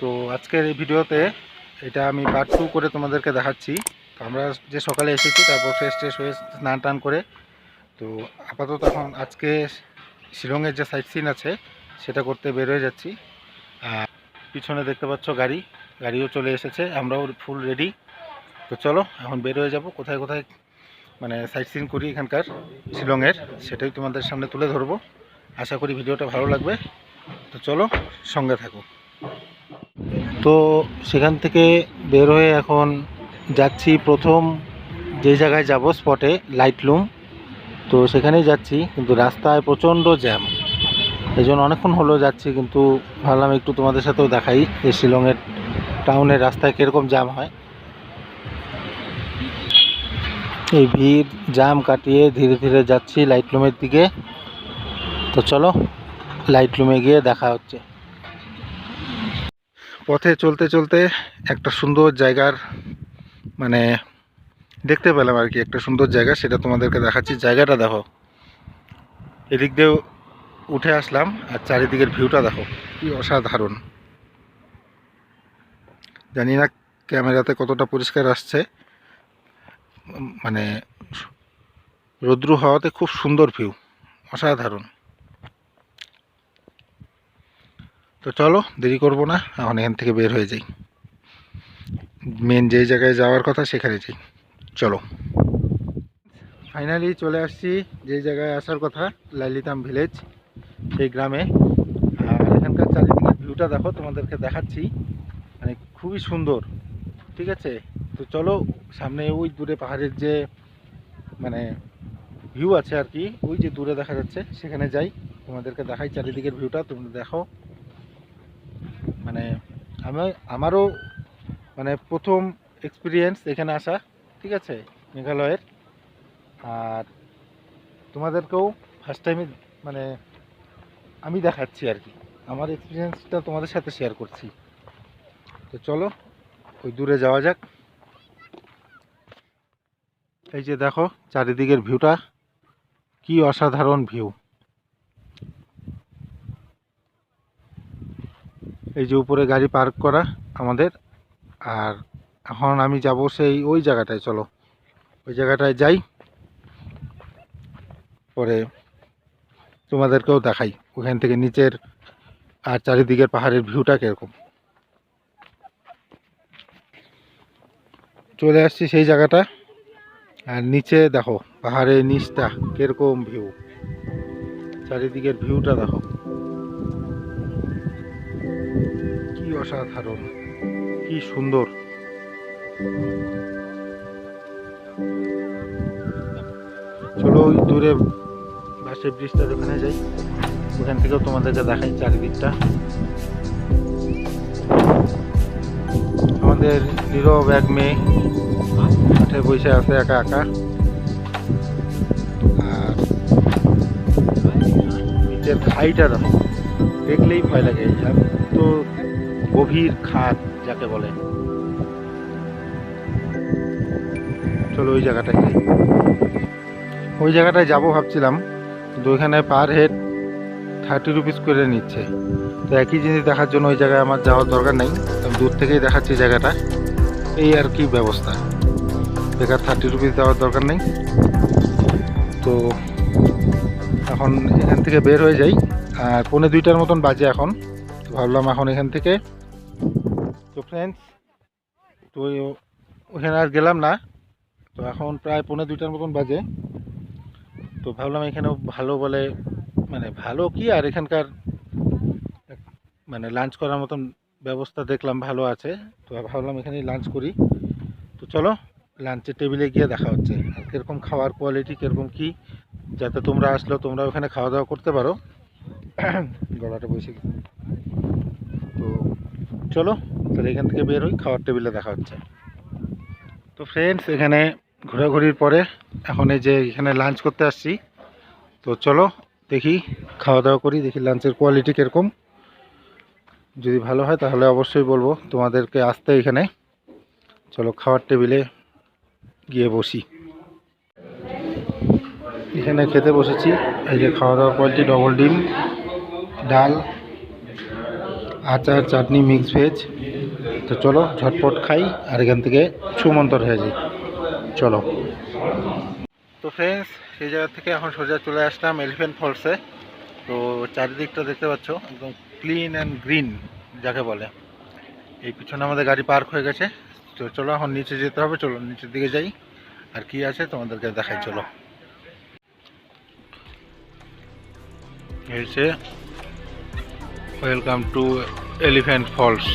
তো আজকের এই ভিডিওতে এটা আমি পার্ট টু করে তোমাদেরকে দেখাচ্ছি। তো আমরা যে সকালে এসেছি, তারপর ফ্রেশ ট্রেশ হয়ে স্নান টান করে, তো আপাতত এখন আজকে শিলংয়ের যে সাইট সিন আছে, সেটা করতে বের হয়ে যাচ্ছি। আর পিছনে দেখতে পাচ্ছ গাড়ি, গাড়িও চলে এসেছে, আমরাও ফুল রেডি তো চলো, এখন বের হয়ে যাব। কোথায় কোথায় মানে সাইট সিন করি এখানকার শিলংয়ের, সেটাই তোমাদের সামনে তুলে ধরবো। আশা করি ভিডিওটা ভালো লাগবে। তো চলো, সঙ্গে থাকো। তো সেখান থেকে বের হয়ে এখন যাচ্ছি প্রথম যে জায়গায় যাব স্পটে লাইটলুম তো সেখানেই যাচ্ছি, কিন্তু রাস্তায় প্রচণ্ড জ্যাম। এই জন্য অনেকক্ষণ হলো যাচ্ছি, কিন্তু ভাবলাম একটু তোমাদের সাথেও দেখাই যে শিলংয়ের টাউনের রাস্তায় কীরকম জ্যাম হয়। এই ভিড়, জ্যাম কাটিয়ে ধীরে ধীরে যাচ্ছি লাইটলুমের দিকে। তো চলো লাইটলুমে গিয়ে দেখা হচ্ছে। পথে চলতে চলতে একটা সুন্দর জায়গার মানে দেখতে পেলাম আর কি একটা সুন্দর জায়গা, সেটা তোমাদেরকে দেখাচ্ছি। জায়গাটা দেখো, এদিক দিয়েও উঠে আসলাম আর চারিদিকের ভিউটা দেখো, কি অসাধারণ। জানি না ক্যামেরাতে কতটা পরিষ্কার আসছে মানে রৌদ্র হওয়াতে খুব সুন্দর ভিউ, অসাধারণ। তো চলো, দেরি করব না, এখন এখান থেকে বের হয়ে যাই। মেন যে জায়গায় যাওয়ার কথা সেখানে যাই। চলো। ফাইনালি চলে আসছি যে জায়গায় আসার কথা, লালিতাম ভিলেজ সেই গ্রামে। আর এখানকার চারিদিকের ভিউটা দেখো, তোমাদেরকে দেখাচ্ছি। মানে খুবই সুন্দর, ঠিক আছে? তো চলো, সামনে ওই দূরে পাহাড়ের যে মানে ভিউ আছে আর কি, ওই যে দূরে দেখা যাচ্ছে, সেখানে যাই। তোমাদেরকে দেখাই চারিদিকের ভিউটা তোমরা দেখো। মানে আমি, আমারও মানে প্রথম এক্সপিরিয়েন্স এখানে আসা, ঠিক আছে, মেঘালয়ের। আর তোমাদেরকেও ফার্স্ট টাইমে মানে আমি দেখাচ্ছি আর কি। আমার এক্সপিরিয়েন্সটা তোমাদের সাথে শেয়ার করছি। তো চলো, ওই দূরে যাওয়া যাক। এই যে দেখো, চারিদিকের ভিউটা কি অসাধারণ ভিউ এই যে উপরে গাড়ি পার্ক করা আমাদের। আর এখন আমি যাব সেই ওই জায়গাটায়, চলো। ওই জায়গাটায় যাই। পরে তোমাদেরকেও দেখাই, ওখান থেকে নিচের আর চারিদিকের পাহাড়ের ভিউটা কীরকম। চলে আসছি সেই জায়গাটা। আর নিচে দেখো, পাহাড়ের নিচটা কীরকম ভিউ চারিদিকের ভিউটা দেখো। অসাধারণ। কি সুন্দর। চলো ওই দূরে বাসের ব্রিজটা ওখানে যাই, ওখান থেকেও তোমাদেরকে দেখাই চারিদিকটা। আমাদের নীরব এক মেয়ে মাঠে বসে আছে একা একা। আর নিচের খাইটা দেখো, দেখলেই ভয় লাগে। তো গভীর খাত, যাকে বলে। চলো ওই জায়গাটায় যাই। ওই জায়গাটায় যাব ভাবছিলাম, কিন্তু ওইখানে পার হেড থার্টি রুপিস করে নিচ্ছে। তো একই জিনিস দেখার জন্য ওই জায়গায় আমার যাওয়ার দরকার নেই। আমি দূর থেকেই দেখাচ্ছি জায়গাটা। এই আর কি ব্যবস্থা। বেকার থার্টি রুপিস দেওয়ার দরকার নেই। তো এখন এখান থেকে বের হয়ে যাই। আর পৌনে দুইটার মতন বাজে এখন। ভাবলাম এখন এখান থেকে ফ্রেন্ডস তো ওখানে আর গেলাম না। তো এখন প্রায় পনেরো দুইটার মতন বাজে। তো ভাবলাম এখানেও ভালো বলে মানে ভালো কি আর এখানকার মানে লাঞ্চ করার মতন ব্যবস্থা দেখলাম ভালো আছে। তো ভাবলাম এখানেই লাঞ্চ করি। তো চলো লাঞ্চের টেবিলে গিয়ে দেখা হচ্ছে। আর কীরকম খাওয়ার কোয়ালিটি কীরকম কি, যাতে তোমরা আসলেও তোমরা ওখানে খাওয়া দাওয়া করতে পারো। গলাটা বসে তো চলো তাহলে এখান থেকে বের হই, খাওয়ার টেবিলে দেখা হচ্ছে। তো ফ্রেন্ডস এখানে ঘোরাঘুরির পরে এখন এই যে এখানে লাঞ্চ করতে আসছি। তো চলো দেখি, খাওয়া দাওয়া করি, দেখি লাঞ্চের কোয়ালিটি কীরকম। যদি ভালো হয় তাহলে অবশ্যই বলব তোমাদেরকে আসতে এখানে। চলো খাওয়ার টেবিলে গিয়ে বসি। এখানে খেতে বসেছি, এই যে খাওয়া দাওয়ার কোয়ালিটি ডবল ডিম, ডাল, আচার, চাটনি মিক্স ভেজ তো চলো, ঝটপট খাই, আর এখান থেকে সুমন্তর হয়ে যাই। চলো। তো ফ্রেন্ডস সেই জায়গা থেকে এখন সোজা চলে আসলাম এলিফ্যান্ট ফলসে তো চারিদিকটা দেখতে পাচ্ছ, একদম ক্লিন অ্যান্ড গ্রিন যাকে বলে। এই পিছনে আমাদের গাড়ি পার্ক হয়ে গেছে। তো চলো এখন নিচে যেতে হবে, চলো নিচের দিকে যাই। আর কি আছে তোমাদেরকে দেখাই, চলো। হয়েছে ওয়েলকাম টু এলিফ্যান্ট ফলস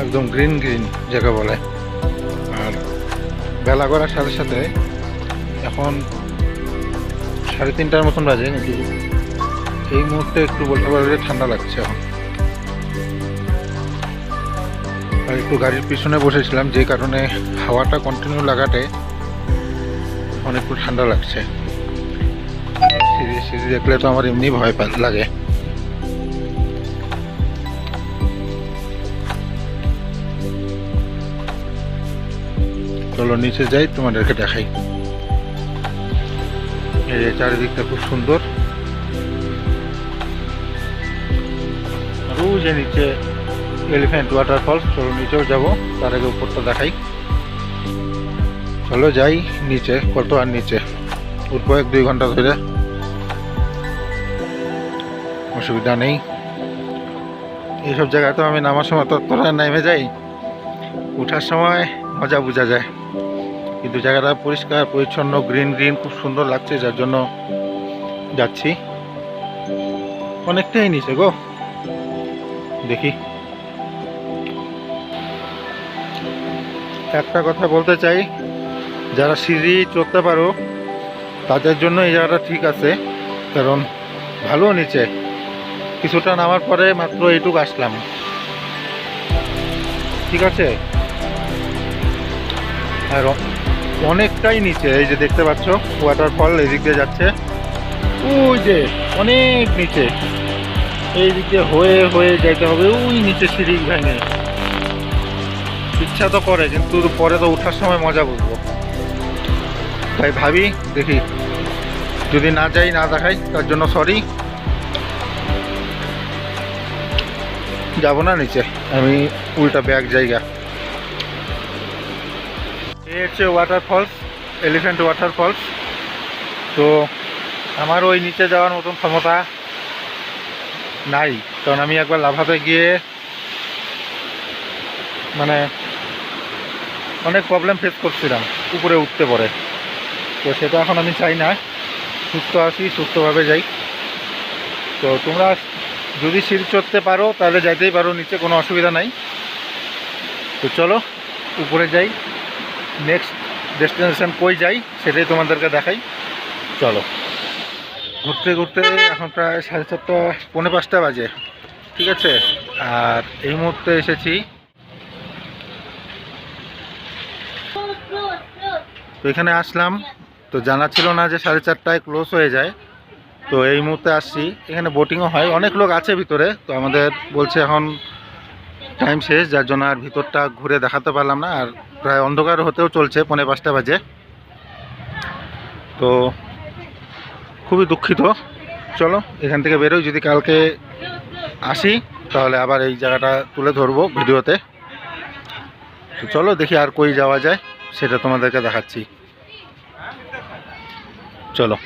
একদম গ্রিন গ্রিন যাকে বলে। আর বেলা করার সাথে সাথে এখন সাড়ে তিনটার মতন বাজে নাকি? এই মুহূর্তে একটু বলতে পারবে ঠান্ডা লাগছে এখন। আর একটু গাড়ির পিছনে বসেছিলাম, যে কারণে হাওয়াটা কন্টিনিউ লাগাতে এখন একটু ঠান্ডা লাগছে। সিঁড়ি সিঁড়ি দেখলে তো আমার এমনি ভয় লাগে। চলো নিচে যাই, তোমাদেরকে দেখাই। এই যে চারিদিকটা খুব সুন্দর। আর যে নিচে এলিফ্যান্ট ওয়াটারফল চলো নিচেও যাব, তার আগে উপরটা দেখাই। চলো যাই নিচে, কত আর নিচে? উঠবো এক দুই ঘণ্টা ধরে। অসুবিধা নেই। এইসব জায়গায় তো আমি নামার সময় তত্ত্বরা নেমে যাই। উঠার সময় মজা বোঝা যায়। কিন্তু জায়গাটা পরিষ্কার, পরিচ্ছন্ন গ্রিন গ্রিন খুব সুন্দর লাগছে, যার জন্য যাচ্ছি। অনেকটাই নিচে গো। দেখি। একটা কথা বলতে চাই, যারা সিঁড়ি চড়তে পারো, তাদের জন্য এই জায়গাটা ঠিক আছে, কারণ ভালো নিচে। কিছুটা নামার পরে মাত্র এইটুকু আসলাম। ঠিক আছে? আর অনেকটাই নিচে, এই যে দেখতে পাচ্ছ ওয়াটারফল এই দিক দিয়ে যাচ্ছে। ওই যে, অনেক নিচে। এই দিক হয়ে হয়ে যাইতে হবে, ওই নিচে সিঁড়ি ভেঙে। ইচ্ছা তো করে, কিন্তু পরে তো ওঠার সময় মজা বুঝব। তাই ভাবি, দেখি, যদি না যাই, না দেখাই, তার জন্য সরি যাব না নিচে, আমি উল্টা ব্যাগ জায়গা। এই হচ্ছে ওয়াটার ওয়াটারফলস এলিফ্যান্ট ওয়াটারফলস তো আমার ওই নিচে যাওয়ার মতন ক্ষমতা নাই। কারণ আমি একবার লাভাতে গিয়ে মানে অনেক প্রবলেম ফেস করছিলাম, উপরে উঠতে পড়ে তো সেটা এখন আমি চাই না। সুস্থ আসি সুস্থভাবে যাই। তো তোমরা যদি সিঁড়ি চড়তে পারো, তাহলে যাইতেই পারো, নিচে কোনো অসুবিধা নাই। তো চলো, উপরে যাই। নেক্সট ডেস্টিনেশন কই যাই, সেটাই তোমাদেরকে দেখাই। চলো। ঘুরতে ঘুরতে এখন প্রায় সাড়ে চারটা পৌনে পাঁচটা বাজে। ঠিক আছে? আর এই মুহূর্তে এসেছি। তো এখানে আসলাম। তো জানা ছিল না যে সাড়ে চারটায় ক্লোজ হয়ে যায়। তো এই মুহূর্তে আসছি। এখানে বোটিংও হয়। অনেক লোক আছে ভিতরে। তো আমাদের বলছে এখন টাইম শেষ, যার জন্য আর ভিতরটা ঘুরে দেখাতে পারলাম না, আর প্রায় অন্ধকার হতেও চলছে পনেরো পাঁচটা বাজে। তো খুবই দুঃখিত। চলো, এখান থেকে বেরোই, যদি কালকে আসি, তাহলে আবার এই জায়গাটা তুলে ধরবো ভিডিওতে। তো চলো, দেখি আর কই যাওয়া যায়, সেটা তোমাদেরকে দেখাচ্ছি। চলো।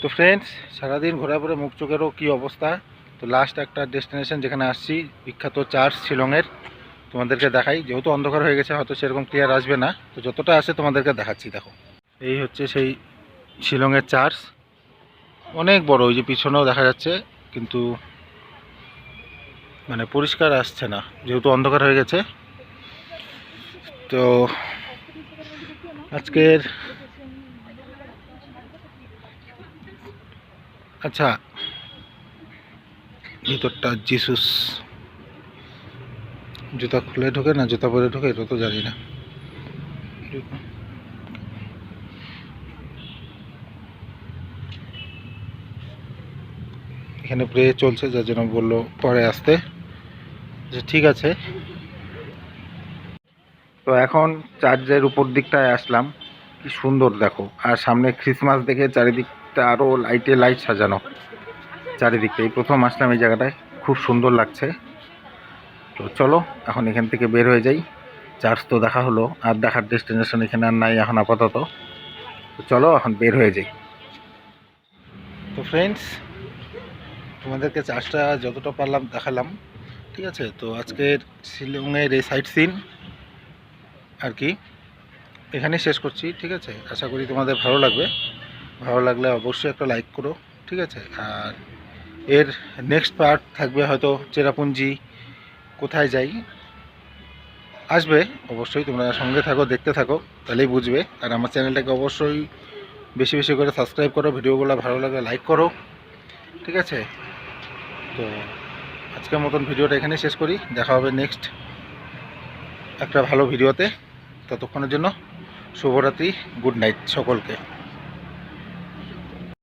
তো ফ্রেন্ডস সারাদিন ঘোরার পরে মুখ চোখেরও কী অবস্থা? তো লাস্ট একটা ডেস্টিনেশন যেখানে আসছি, বিখ্যাত চার্চ শিলংয়ের, তোমাদেরকে দেখাই। যেহেতু অন্ধকার হয়ে গেছে, হয়তো সেরকম ক্লিয়ার আসবে না। তো যতটা আসে তোমাদেরকে দেখাচ্ছি, দেখো। এই হচ্ছে সেই শিলংয়ের চার্চ। অনেক বড়, ওই যে পিছনেও দেখা যাচ্ছে, কিন্তু মানে পরিষ্কার আসছে না, যেহেতু অন্ধকার হয়ে গেছে। তো আজকের আচ্ছা ভিতরটা জিসুস জুতা খুলে ঢোকে না, জুতা পরে ঢোকে, এটা তো জানি না। এখানে প্রে চলছে, যার জন্য বলল পরে আসতে। যে ঠিক আছে। তো এখন চার্চের উপর দিকটায় আসলাম। কি সুন্দর দেখো। আর সামনে ক্রিসমাস দেখে চারিদিকটা আরও লাইটে লাইট সাজানো। চারিদিকটা। এই প্রথম আসলাম এই জায়গাটায়, খুব সুন্দর লাগছে। তো চলো, এখন এখান থেকে বের হয়ে যাই। চার্জ তো দেখা হলো, আর দেখার ডেস্টিনেশন এখানে আর নাই এখন আপাতত। তো চলো, এখন বের হয়ে যাই। তো ফ্রেন্ডস তোমাদেরকে চার্জটা যতটা পারলাম দেখালাম, ঠিক আছে? তো আজকের শিলংয়ের এই সাইট সিন, আর কি, এখানেই শেষ করছি, ঠিক আছে? আশা করি তোমাদের ভালো লাগবে। ভালো লাগলে অবশ্যই একটা লাইক করো, ঠিক আছে? আর এর নেক্সট পার্ট থাকবে হয়তো চেরাপুঞ্জি, কোথায় যাই? আসবে, অবশ্যই তোমরা সঙ্গে থাকো, দেখতে থাকো, তাহলেই বুঝবে। আর আমার চ্যানেলটাকে অবশ্যই বেশি বেশি করে সাবস্ক্রাইব করো, ভিডিওগুলো ভালো লাগলে লাইক করো, ঠিক আছে? তো আজকের মতন ভিডিওটা এখানেই শেষ করি, দেখা হবে নেক্সট একটা ভালো ভিডিওতে। ততক্ষণের জন্য শুভরাত্রি গুড নাইট সকলকে।